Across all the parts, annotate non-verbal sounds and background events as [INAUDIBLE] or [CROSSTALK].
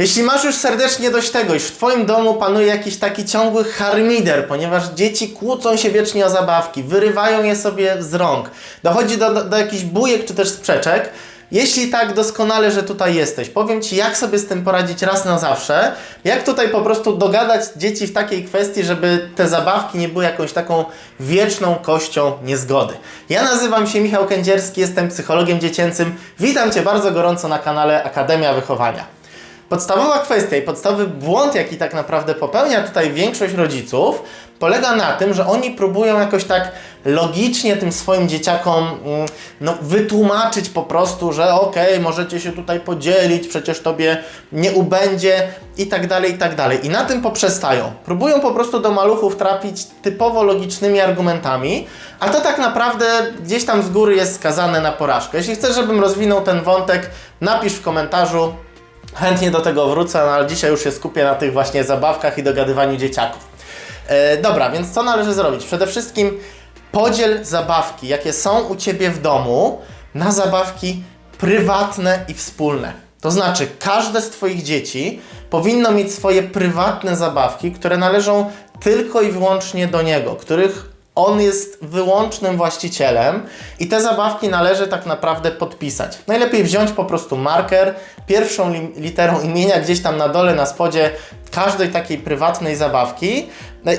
Jeśli masz już serdecznie dość tego, iż w Twoim domu panuje jakiś taki ciągły harmider, ponieważ dzieci kłócą się wiecznie o zabawki, wyrywają je sobie z rąk, dochodzi do, do, do jakichś bujek czy też sprzeczek, jeśli tak, doskonale, że tutaj jesteś. Powiem Ci, jak sobie z tym poradzić raz na zawsze, jak tutaj po prostu dogadać dzieci w takiej kwestii, żeby te zabawki nie były jakąś taką wieczną kością niezgody. Ja nazywam się Michał Kędzierski, jestem psychologiem dziecięcym. Witam Cię bardzo gorąco na kanale Akademia Wychowania. Podstawowa kwestia i podstawowy błąd, jaki tak naprawdę popełnia tutaj większość rodziców, polega na tym, że oni próbują jakoś tak logicznie tym swoim dzieciakom mm, no, wytłumaczyć po prostu, że okej, możecie się tutaj podzielić, przecież tobie nie ubędzie i tak dalej, i tak dalej. I na tym poprzestają. Próbują po prostu do maluchów trafić typowo logicznymi argumentami, a to tak naprawdę gdzieś tam z góry jest skazane na porażkę. Jeśli chcesz, żebym rozwinął ten wątek, napisz w komentarzu, Chętnie do tego wrócę, no ale dzisiaj już się skupię na tych właśnie zabawkach i dogadywaniu dzieciaków. E, dobra, więc co należy zrobić? Przede wszystkim podziel zabawki, jakie są u Ciebie w domu, na zabawki prywatne i wspólne. To znaczy, każde z Twoich dzieci powinno mieć swoje prywatne zabawki, które należą tylko i wyłącznie do niego, których on jest wyłącznym właścicielem i te zabawki należy tak naprawdę podpisać. Najlepiej wziąć po prostu marker, pierwszą li literą imienia gdzieś tam na dole, na spodzie każdej takiej prywatnej zabawki.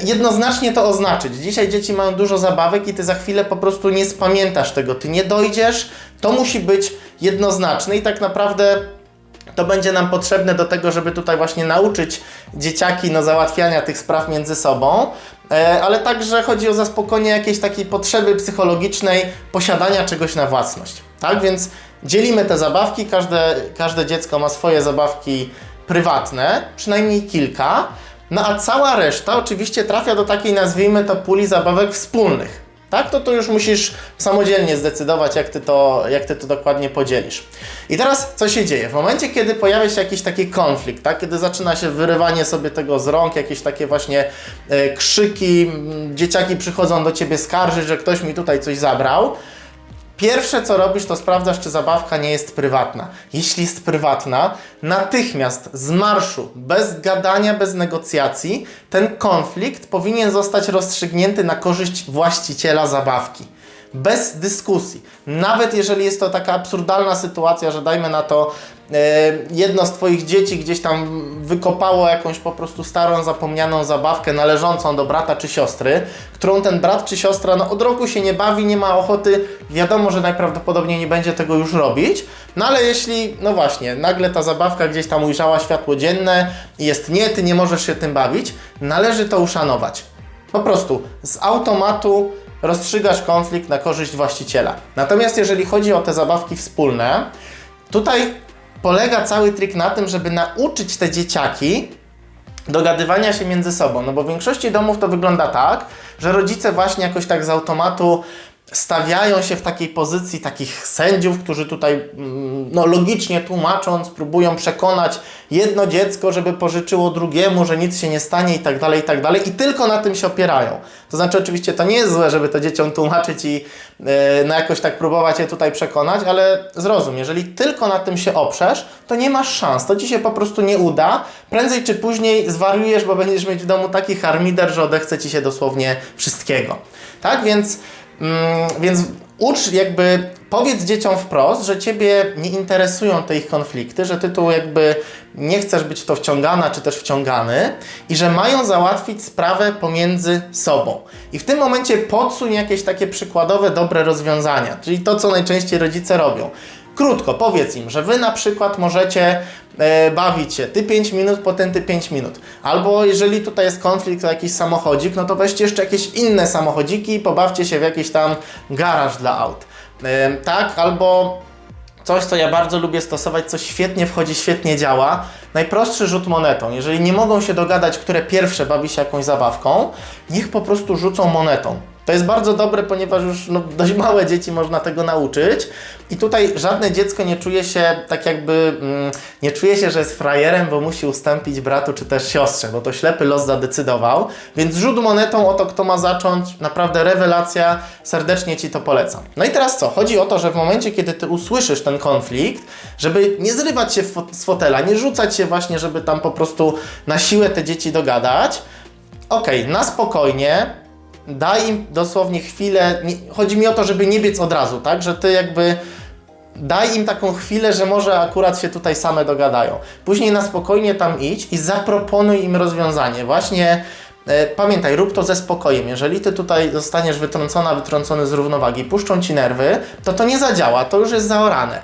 Jednoznacznie to oznaczyć. Dzisiaj dzieci mają dużo zabawek i ty za chwilę po prostu nie spamiętasz tego, ty nie dojdziesz. To musi być jednoznaczne i tak naprawdę to będzie nam potrzebne do tego, żeby tutaj właśnie nauczyć dzieciaki no, załatwiania tych spraw między sobą, e, ale także chodzi o zaspokojenie jakiejś takiej potrzeby psychologicznej posiadania czegoś na własność. Tak więc dzielimy te zabawki, każde, każde dziecko ma swoje zabawki prywatne, przynajmniej kilka, no a cała reszta oczywiście trafia do takiej, nazwijmy to, puli zabawek wspólnych. Tak, to tu już musisz samodzielnie zdecydować, jak ty, to, jak ty to dokładnie podzielisz. I teraz co się dzieje? W momencie, kiedy pojawia się jakiś taki konflikt, tak? kiedy zaczyna się wyrywanie sobie tego z rąk, jakieś takie właśnie e, krzyki, dzieciaki przychodzą do ciebie skarżyć, że ktoś mi tutaj coś zabrał, Pierwsze co robisz, to sprawdzasz, czy zabawka nie jest prywatna. Jeśli jest prywatna, natychmiast z marszu, bez gadania, bez negocjacji, ten konflikt powinien zostać rozstrzygnięty na korzyść właściciela zabawki bez dyskusji. Nawet jeżeli jest to taka absurdalna sytuacja, że dajmy na to jedno z Twoich dzieci gdzieś tam wykopało jakąś po prostu starą, zapomnianą zabawkę należącą do brata czy siostry, którą ten brat czy siostra no, od roku się nie bawi, nie ma ochoty, wiadomo, że najprawdopodobniej nie będzie tego już robić, no ale jeśli, no właśnie, nagle ta zabawka gdzieś tam ujrzała światło dzienne jest nie, Ty nie możesz się tym bawić, należy to uszanować. Po prostu z automatu rozstrzygasz konflikt na korzyść właściciela. Natomiast jeżeli chodzi o te zabawki wspólne, tutaj polega cały trik na tym, żeby nauczyć te dzieciaki dogadywania się między sobą. No bo w większości domów to wygląda tak, że rodzice właśnie jakoś tak z automatu stawiają się w takiej pozycji takich sędziów, którzy tutaj mm, no, logicznie tłumacząc, próbują przekonać jedno dziecko, żeby pożyczyło drugiemu, że nic się nie stanie i tak dalej, i tak dalej, i tylko na tym się opierają. To znaczy, oczywiście to nie jest złe, żeby to dzieciom tłumaczyć i yy, no, jakoś tak próbować je tutaj przekonać, ale zrozum, jeżeli tylko na tym się oprzesz, to nie masz szans, to ci się po prostu nie uda. Prędzej czy później zwariujesz, bo będziesz mieć w domu taki harmider, że odechce ci się dosłownie wszystkiego. Tak więc Mm, więc ucz jakby, powiedz dzieciom wprost, że Ciebie nie interesują te ich konflikty, że Ty tu jakby nie chcesz być w to wciągana, czy też wciągany i że mają załatwić sprawę pomiędzy sobą. I w tym momencie podsuń jakieś takie przykładowe, dobre rozwiązania, czyli to, co najczęściej rodzice robią. Krótko, powiedz im, że wy na przykład możecie e, bawić się ty 5 minut, potem ty 5 minut. Albo jeżeli tutaj jest konflikt o jakiś samochodzik, no to weźcie jeszcze jakieś inne samochodziki i pobawcie się w jakiś tam garaż dla aut. E, tak, albo coś, co ja bardzo lubię stosować, co świetnie wchodzi, świetnie działa. Najprostszy rzut monetą. Jeżeli nie mogą się dogadać, które pierwsze bawi się jakąś zabawką, niech po prostu rzucą monetą. To jest bardzo dobre, ponieważ już no, dość małe dzieci można tego nauczyć. I tutaj żadne dziecko nie czuje się tak jakby, mm, nie czuje się, że jest frajerem, bo musi ustąpić bratu czy też siostrze, bo to ślepy los zadecydował. Więc rzut monetą o to, kto ma zacząć, naprawdę rewelacja, serdecznie Ci to polecam. No i teraz co? Chodzi o to, że w momencie, kiedy Ty usłyszysz ten konflikt, żeby nie zrywać się z fotela, nie rzucać się właśnie, żeby tam po prostu na siłę te dzieci dogadać, okej, na spokojnie, daj im dosłownie chwilę. Nie, chodzi mi o to, żeby nie biec od razu, tak? Że ty jakby daj im taką chwilę, że może akurat się tutaj same dogadają. Później na spokojnie tam idź i zaproponuj im rozwiązanie. Właśnie e, pamiętaj, rób to ze spokojem. Jeżeli ty tutaj zostaniesz wytrącona, wytrącony z równowagi, puszczą ci nerwy, to to nie zadziała, to już jest zaorane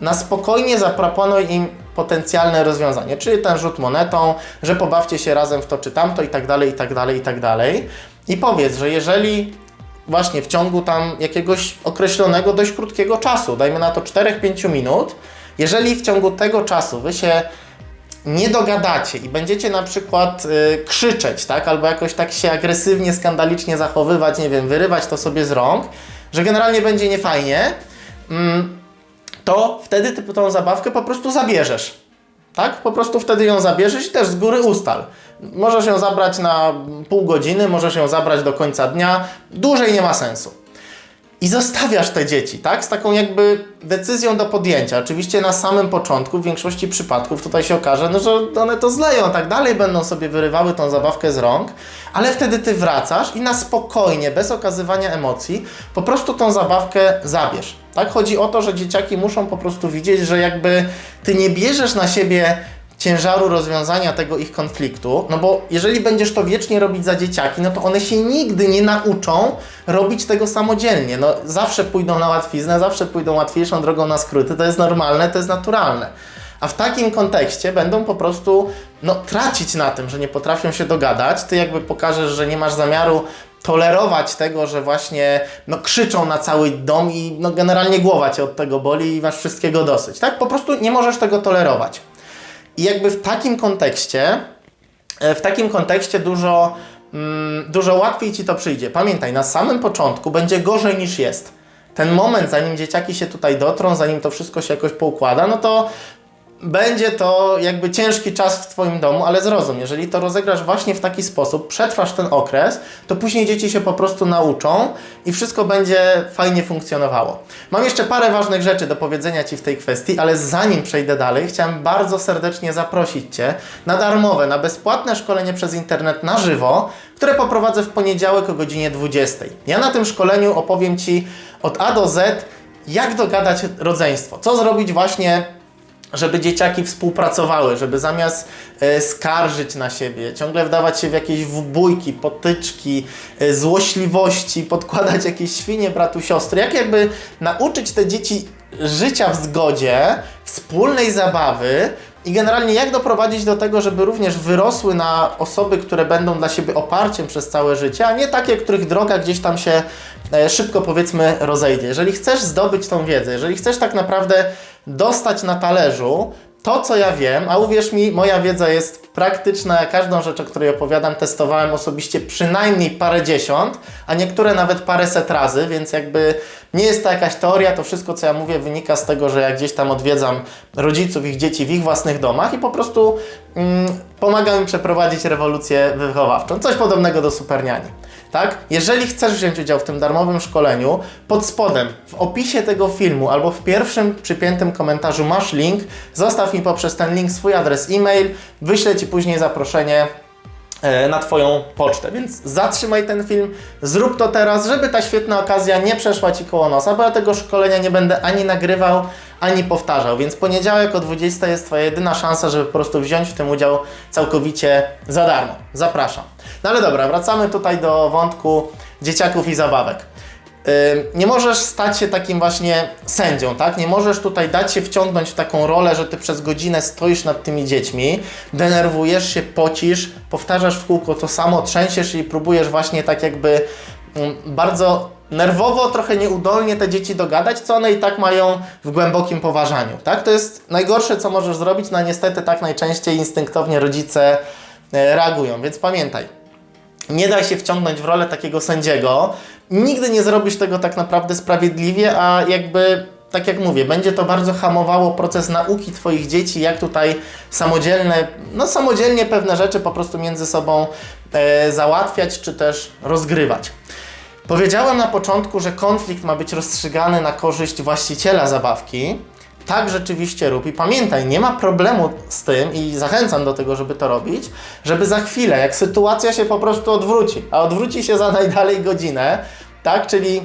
na spokojnie zaproponuj im potencjalne rozwiązanie, czyli ten rzut monetą, że pobawcie się razem w to czy tamto i tak dalej, i tak dalej, i tak dalej. I powiedz, że jeżeli właśnie w ciągu tam jakiegoś określonego, dość krótkiego czasu, dajmy na to 4-5 minut, jeżeli w ciągu tego czasu wy się nie dogadacie i będziecie na przykład y, krzyczeć, tak, albo jakoś tak się agresywnie, skandalicznie zachowywać, nie wiem, wyrywać to sobie z rąk, że generalnie będzie niefajnie, mm, to wtedy ty tą zabawkę po prostu zabierzesz. Tak? Po prostu wtedy ją zabierzesz i też z góry ustal. Możesz ją zabrać na pół godziny, możesz ją zabrać do końca dnia, dłużej nie ma sensu. I zostawiasz te dzieci, tak? Z taką jakby decyzją do podjęcia. Oczywiście na samym początku, w większości przypadków tutaj się okaże, no, że one to zleją, tak dalej będą sobie wyrywały tą zabawkę z rąk, ale wtedy ty wracasz i na spokojnie, bez okazywania emocji, po prostu tą zabawkę zabierz. Tak? Chodzi o to, że dzieciaki muszą po prostu widzieć, że jakby ty nie bierzesz na siebie ciężaru rozwiązania tego ich konfliktu, no bo jeżeli będziesz to wiecznie robić za dzieciaki, no to one się nigdy nie nauczą robić tego samodzielnie. No zawsze pójdą na łatwiznę, zawsze pójdą łatwiejszą drogą na skróty, to jest normalne, to jest naturalne. A w takim kontekście będą po prostu no, tracić na tym, że nie potrafią się dogadać. Ty jakby pokażesz, że nie masz zamiaru tolerować tego, że właśnie no, krzyczą na cały dom i no, generalnie głowa cię od tego boli i masz wszystkiego dosyć. Tak? Po prostu nie możesz tego tolerować. I jakby w takim kontekście, e, w takim kontekście dużo, mm, dużo łatwiej ci to przyjdzie. Pamiętaj, na samym początku będzie gorzej niż jest. Ten moment, zanim dzieciaki się tutaj dotrą, zanim to wszystko się jakoś poukłada, no to będzie to jakby ciężki czas w Twoim domu, ale zrozum, jeżeli to rozegrasz właśnie w taki sposób, przetrwasz ten okres, to później dzieci się po prostu nauczą i wszystko będzie fajnie funkcjonowało. Mam jeszcze parę ważnych rzeczy do powiedzenia Ci w tej kwestii, ale zanim przejdę dalej, chciałem bardzo serdecznie zaprosić Cię na darmowe, na bezpłatne szkolenie przez internet na żywo, które poprowadzę w poniedziałek o godzinie 20. Ja na tym szkoleniu opowiem Ci od A do Z, jak dogadać rodzeństwo, co zrobić właśnie żeby dzieciaki współpracowały, żeby zamiast e, skarżyć na siebie, ciągle wdawać się w jakieś wbójki, potyczki, e, złośliwości, [LAUGHS] podkładać jakieś świnie bratu, siostry, jak jakby nauczyć te dzieci życia w zgodzie, wspólnej zabawy i generalnie jak doprowadzić do tego, żeby również wyrosły na osoby, które będą dla siebie oparciem przez całe życie, a nie takie, których droga gdzieś tam się e, szybko powiedzmy rozejdzie. Jeżeli chcesz zdobyć tą wiedzę, jeżeli chcesz tak naprawdę dostać na talerzu to, co ja wiem, a uwierz mi, moja wiedza jest praktyczna, każdą rzecz, o której opowiadam, testowałem osobiście przynajmniej parę dziesiąt, a niektóre nawet paręset razy, więc jakby nie jest to jakaś teoria, to wszystko, co ja mówię, wynika z tego, że ja gdzieś tam odwiedzam rodziców, ich dzieci w ich własnych domach i po prostu mm, pomagam im przeprowadzić rewolucję wychowawczą. Coś podobnego do superniani. Tak? Jeżeli chcesz wziąć udział w tym darmowym szkoleniu, pod spodem, w opisie tego filmu albo w pierwszym przypiętym komentarzu masz link. Zostaw mi poprzez ten link swój adres e-mail, wyślę Ci później zaproszenie na Twoją pocztę. Więc zatrzymaj ten film, zrób to teraz, żeby ta świetna okazja nie przeszła Ci koło nosa, bo ja tego szkolenia nie będę ani nagrywał, ani powtarzał. Więc poniedziałek o 20 jest Twoja jedyna szansa, żeby po prostu wziąć w tym udział całkowicie za darmo. Zapraszam. No ale dobra, wracamy tutaj do wątku dzieciaków i zabawek. Nie możesz stać się takim właśnie sędzią, tak? Nie możesz tutaj dać się wciągnąć w taką rolę, że ty przez godzinę stoisz nad tymi dziećmi, denerwujesz się, pocisz, powtarzasz w kółko to samo, trzęsiesz i próbujesz właśnie tak jakby mm, bardzo nerwowo, trochę nieudolnie te dzieci dogadać, co one i tak mają w głębokim poważaniu, tak? To jest najgorsze, co możesz zrobić, no niestety tak najczęściej instynktownie rodzice e, reagują, więc pamiętaj. Nie daj się wciągnąć w rolę takiego sędziego. Nigdy nie zrobisz tego tak naprawdę sprawiedliwie, a jakby, tak jak mówię, będzie to bardzo hamowało proces nauki Twoich dzieci, jak tutaj samodzielne, no samodzielnie pewne rzeczy po prostu między sobą e, załatwiać, czy też rozgrywać. Powiedziałem na początku, że konflikt ma być rozstrzygany na korzyść właściciela zabawki. Tak rzeczywiście rób i pamiętaj, nie ma problemu z tym i zachęcam do tego, żeby to robić, żeby za chwilę, jak sytuacja się po prostu odwróci, a odwróci się za [LAUGHS] najdalej godzinę, tak, czyli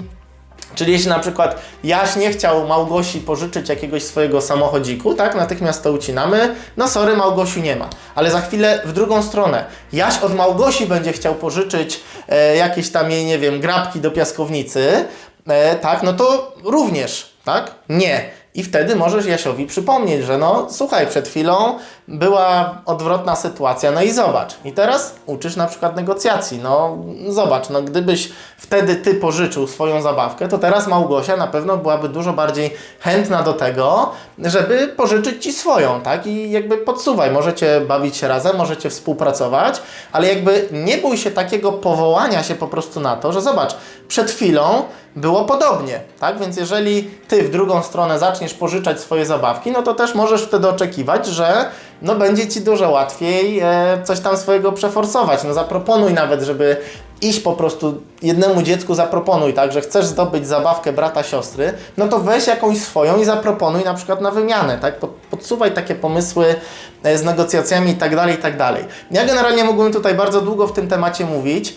Czyli jeśli na przykład Jaś nie chciał Małgosi pożyczyć jakiegoś swojego samochodziku, tak, natychmiast to ucinamy, no sorry, Małgosiu nie ma. Ale za chwilę w drugą stronę, Jaś od Małgosi będzie chciał pożyczyć e, jakieś tam jej, nie wiem, grabki do piaskownicy, e, tak, no to również, tak, nie. I wtedy możesz Jasiowi przypomnieć, że no słuchaj, przed chwilą była odwrotna sytuacja, no i zobacz. I teraz uczysz na przykład negocjacji. No zobacz, no gdybyś wtedy ty pożyczył swoją zabawkę, to teraz Małgosia na pewno byłaby dużo bardziej chętna do tego, żeby pożyczyć ci swoją, tak? I jakby podsuwaj, możecie bawić się razem, możecie współpracować, ale jakby nie bój się takiego powołania się po prostu na to, że zobacz, przed chwilą było podobnie, tak? Więc jeżeli ty w drugą stronę zaczniesz pożyczać swoje zabawki, no to też możesz wtedy oczekiwać, że no będzie ci dużo łatwiej e, coś tam swojego przeforsować. No zaproponuj nawet, żeby iść po prostu jednemu dziecku zaproponuj, tak, że chcesz zdobyć zabawkę brata, siostry, no to weź jakąś swoją i zaproponuj na przykład na wymianę, tak, Pod, podsuwaj takie pomysły e, z negocjacjami i tak dalej, i tak dalej. Ja generalnie mógłbym tutaj bardzo długo w tym temacie mówić.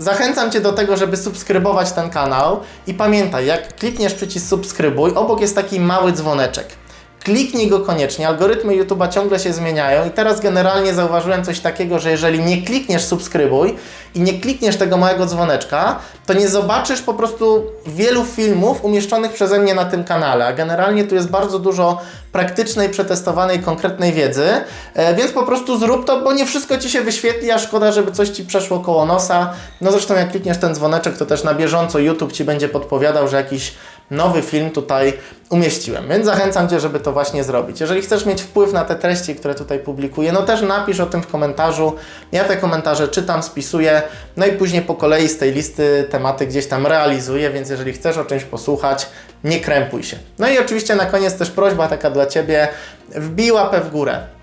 Zachęcam Cię do tego, żeby subskrybować ten kanał i pamiętaj, jak klikniesz przycisk subskrybuj, obok jest taki mały dzwoneczek. Kliknij go koniecznie, algorytmy YouTube'a ciągle się zmieniają i teraz generalnie zauważyłem coś takiego, że jeżeli nie klikniesz subskrybuj i nie klikniesz tego małego dzwoneczka, to nie zobaczysz po prostu wielu filmów umieszczonych przeze mnie na tym kanale, a generalnie tu jest bardzo dużo praktycznej, przetestowanej, konkretnej wiedzy, e, więc po prostu zrób to, bo nie wszystko Ci się wyświetli, a szkoda, żeby coś Ci przeszło koło nosa. No zresztą jak klikniesz ten dzwoneczek, to też na bieżąco YouTube Ci będzie podpowiadał, że jakiś nowy film tutaj umieściłem, więc zachęcam Cię, żeby to właśnie zrobić. Jeżeli chcesz mieć wpływ na te treści, które tutaj publikuję, no też napisz o tym w komentarzu. Ja te komentarze czytam, spisuję, no i później po kolei z tej listy tematy gdzieś tam realizuję, więc jeżeli chcesz o czymś posłuchać, nie krępuj się. No i oczywiście na koniec też prośba taka dla Ciebie, wbij łapę w górę.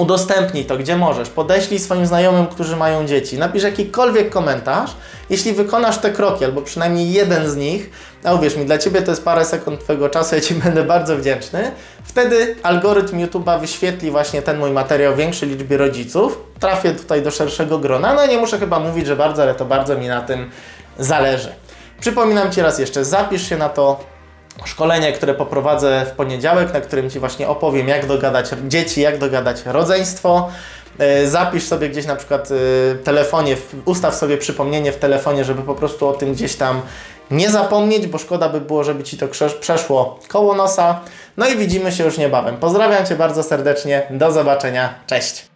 Udostępnij to, gdzie możesz. Podeślij swoim znajomym, którzy mają dzieci. Napisz jakikolwiek komentarz. Jeśli wykonasz te kroki, albo przynajmniej jeden z nich, a uwierz mi, dla Ciebie to jest parę sekund Twojego czasu, ja Ci [LAUGHS] będę bardzo wdzięczny. Wtedy algorytm YouTube'a wyświetli właśnie ten mój materiał większej liczbie rodziców. Trafię tutaj do szerszego grona. No nie muszę chyba mówić, że bardzo, ale to bardzo mi na tym zależy. Przypominam Ci raz jeszcze, zapisz się na to szkolenie, które poprowadzę w poniedziałek, na którym Ci właśnie opowiem, jak dogadać dzieci, jak dogadać rodzeństwo. E, Zapisz sobie gdzieś na przykład e, telefonie, ustaw sobie przypomnienie w telefonie, żeby po prostu o tym gdzieś tam nie zapomnieć, bo szkoda by było, żeby Ci to przeszło koło nosa. No i widzimy się już niebawem. Pozdrawiam Cię bardzo serdecznie, do zobaczenia, cześć!